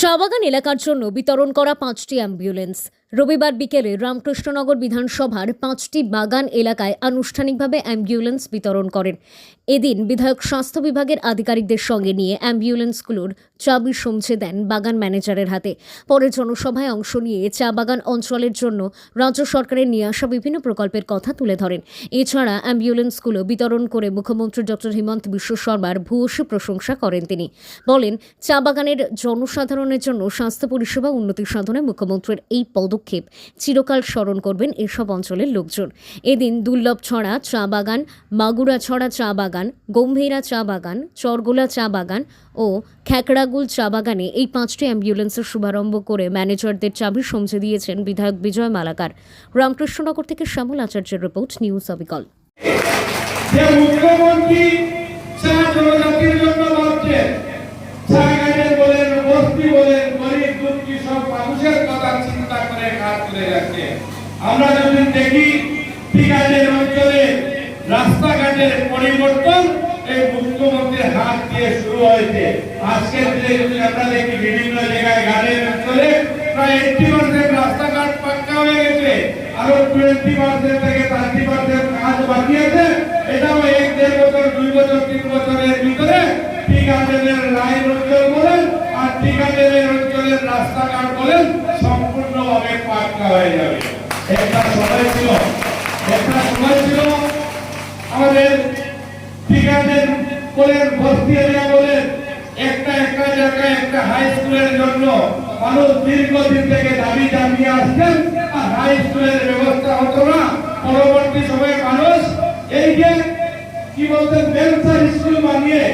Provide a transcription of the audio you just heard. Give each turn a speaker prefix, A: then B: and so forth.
A: শাহবাগান এলাকার জন্য বিতরণ করা পাঁচটি অ্যাম্বুলেন্স। রবিবার বিকেলে রামকৃষ্ণনগর বিধানসভার পাঁচটি বাগান এলাকায় আনুষ্ঠানিকভাবে অ্যাম্বুলেন্স বিতরণ করেন। এদিন বিধায়ক স্বাস্থ্য বিভাগের আধিকারিকদের সঙ্গে নিয়ে অ্যাম্বুলেন্সগুলোর চাবি সমঝে দেন বাগান ম্যানেজারের হাতে। পরে জনসভায় অংশ নিয়ে চা বাগান অঞ্চলের জন্য রাজ্য সরকারের নিয়ে আসা বিভিন্ন প্রকল্পের কথা তুলে ধরেন। এছাড়া অ্যাম্বুলেন্সগুলো বিতরণ করে মুখ্যমন্ত্রী ডক্টর হিমন্ত বিশ্ব শর্মার ভূয়সী প্রশংসা করেন তিনি। বলেন, চা বাগানের জনসাধারণের জন্য স্বাস্থ্য পরিষেবা উন্নতি সাধনে মুখ্যমন্ত্রীর এই পদক্ষেপ চিরকাল স্মরণ করবেন এসব অঞ্চলের লোকজন। এদিন দুর্লভ ছড়া চা বাগান, মাগুরা ছড়া চা বাগান গম্ভীরা চা বাগান, চরগোলা চা বাগান ও খ্যাকড়াগুল চা বাগানে এই পাঁচটি অ্যাম্বুলেন্সের শুভারম্ভ করে ম্যানেজারদের চাবি সমঝে দিয়েছেন বিধায়ক বিজয় মালাকার। রামকৃষ্ণনগর থেকে শ্যামল আচার্যের রিপোর্ট, নিউজ অবিকল।
B: আমরা যদি দেখি ঠিকাদের অঞ্চলে রাস্তাঘাটের পরিবর্তন, এই মুখ্যমন্ত্রীর হাত দিয়ে শুরু হয়েছে। আজকের দিনে যদি আমরা দেখি, বিভিন্ন জায়গায় গাড়ির অঞ্চলে প্রায় এইটি পার্সেন্ট রাস্তাঘাট পাক্কা হয়ে গেছে। আরও টোয়েন্টি পার্সেন্ট থেকে থার্টি পার্সেন্ট কাজ বাকি আছে। এটাও এক, দেড় বছর, দুই বছর, তিন বছরের ভিতরে ঠিকাদারের লাইন অঞ্চল বলেন আর ঠিকাদারের অঞ্চলের রাস্তাঘাট বলেন সম্পূর্ণভাবে পাক্কা হয়ে যাবে। একটা সময় ছিল, একটা সময় ছিল আমাদের ঠিকাদার বলেন বস্তি এরিয়া বলেন একটা একটা জায়গায় একটা হাই স্কুলের জন্য মানুষ দীর্ঘদিন থেকে দাবি জানিয়ে আসছেন, আর হাই স্কুলের ব্যবস্থা হতো না। পরবর্তী সময়ে মানুষ এই যে, কি বলতেন বেঞ্চার স্কুল বানিয়ে